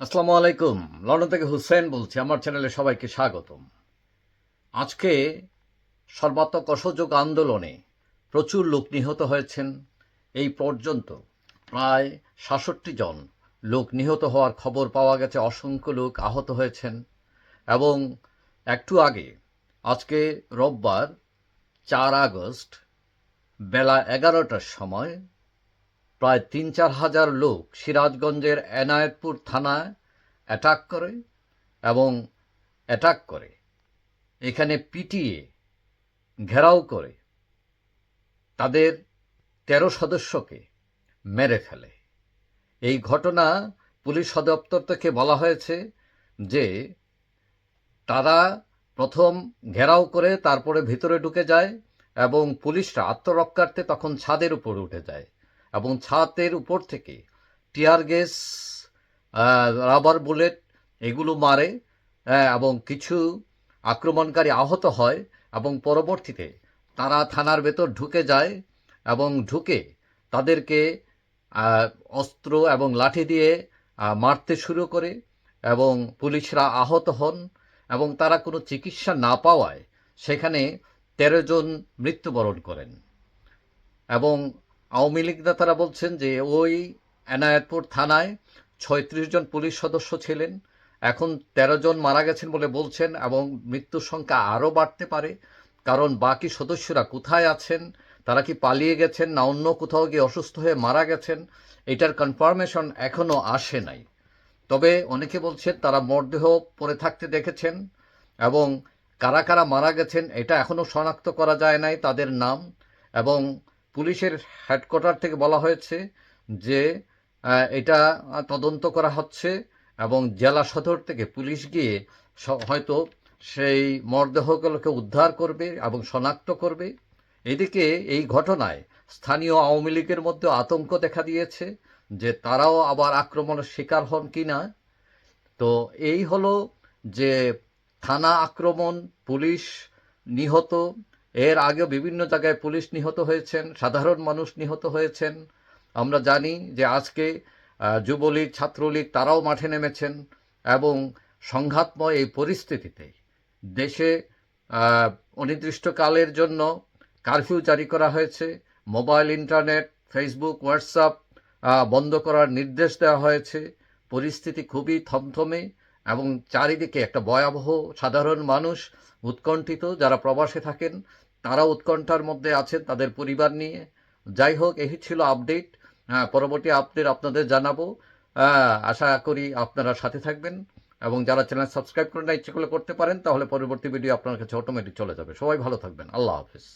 আসসালামু আলাইকুম। লন্ডন থেকে হুসেন বলছি, আমার চ্যানেলে সবাইকে স্বাগতম। আজকে সর্বাত্মক অসহযোগ আন্দোলনে প্রচুর লোক নিহত হয়েছেন। এই পর্যন্ত প্রায় সাতষট্টি জন লোক নিহত হওয়ার খবর পাওয়া গেছে, অসংখ্য লোক আহত হয়েছেন। এবং একটু আগে, আজকে রোববার চার আগস্ট বেলা এগারোটার সময় প্রায় তিন চার হাজার লোক সিরাজগঞ্জের এনায়েতপুর থানায় অ্যাটাক করে এবং অ্যাটাক করে। এখানে পিটিয়ে, ঘেরাও করে। তাদের তেরো সদস্যকে মেরে ফেলে। এই ঘটনা পুলিশ সদপ্তর থেকে বলা হয়েছে যে, তারা প্রথম ঘেরাও করে তারপরে ভিতরে ঢুকে যায় এবং পুলিশরা আত্মরক্ষার্থে তখন ছাদের উপর উঠে যায়। এবং ছাদের উপর থেকে টিয়ার গ্যাস রাবার বুলেট এগুলো মারে এবং কিছু আক্রমণকারী আহত হয় এবং পরবর্তীতে তারা থানার ভেতর ঢুকে যায় এবং ঢুকে তাদেরকে অস্ত্র এবং লাঠি দিয়ে মারতে শুরু করে এবং পুলিশরা আহত হন এবং তারা কোনো চিকিৎসা না পাওয়ায় সেখানে তেরো জন মৃত্যুবরণ করেন এবং আওয়ামী লীগ নেতারা বলছেন যে ওই এনায়েতপুর থানায় ছয়ত্রিশ জন পুলিশ সদস্য ছিলেন। এখন তেরো জন মারা গেছেন বলে বলছেন এবং মৃত্যুর সংখ্যা আরও বাড়তে পারে। কারণ বাকি সদস্যরা কোথায় আছেন? তারা কি পালিয়ে গেছেন না অন্য কোথাও গিয়ে অসুস্থ হয়ে মারা গেছেন? এটার কনফার্মেশন এখনও আসে নাই। তবে অনেকে বলছেন তারা মরদেহ পড়ে থাকতে দেখেছেন এবং কারা কারা মারা গেছেন এটা এখনও শনাক্ত করা যায় নাই তাদের নাম এবং পুলিশের হেডকোয়ার্টার থেকে বলা হয়েছে যে এটা তদন্ত করা হচ্ছে এবং জেলা সদর থেকে পুলিশ গিয়ে হয়তো সেই মরদেহগুলোকে উদ্ধার করবে এবং শনাক্ত করবে। এদিকে এই ঘটনায় স্থানীয় আওয়ামী লীগের মধ্যে আতঙ্ক দেখা দিয়েছে যে তারাও আবার আক্রমণের শিকার হন কি না তো এই হলো যে থানা আক্রমণ, পুলিশ নিহত এর আগেও বিভিন্ন জায়গায় পুলিশ নিহত হয়েছেন, সাধারণ মানুষ নিহত হয়েছেন। আমরা জানি যে আজকে যুবলীগ, ছাত্রলীগ তারাও মাঠে নেমেছেন এবং সংঘাতময় এই পরিস্থিতিতে দেশে অনির্দিষ্টকালের জন্য কারফিউ জারি করা হয়েছে। মোবাইল, ইন্টারনেট, ফেসবুক, হোয়াটসঅ্যাপ বন্ধ করার নির্দেশ দেওয়া হয়েছে। পরিস্থিতি খুবই থমথমে এবং চারিদিকে একটা ভয়াবহ সাধারণ মানুষ উৎকণ্ঠিত যারা প্রবাসে থাকেন, তারা উৎকণ্ঠার মধ্যে আছেন তাদের পরিবার নিয়ে। যাই হোক, এই ছিল আপডেট। পরবর্তী আপডেট আপনাদের জানাব। আশা করি আপনারা সাথে থাকবেন এবং যারা চ্যানেল সাবস্ক্রাইব করে না, ইচ্ছে করলে করতে পারেন, তাহলে পরবর্তী ভিডিও আপনার কাছে অটোমেটিক চলে যাবে। সবাই ভালো থাকবেন। আল্লাহ হাফিজ।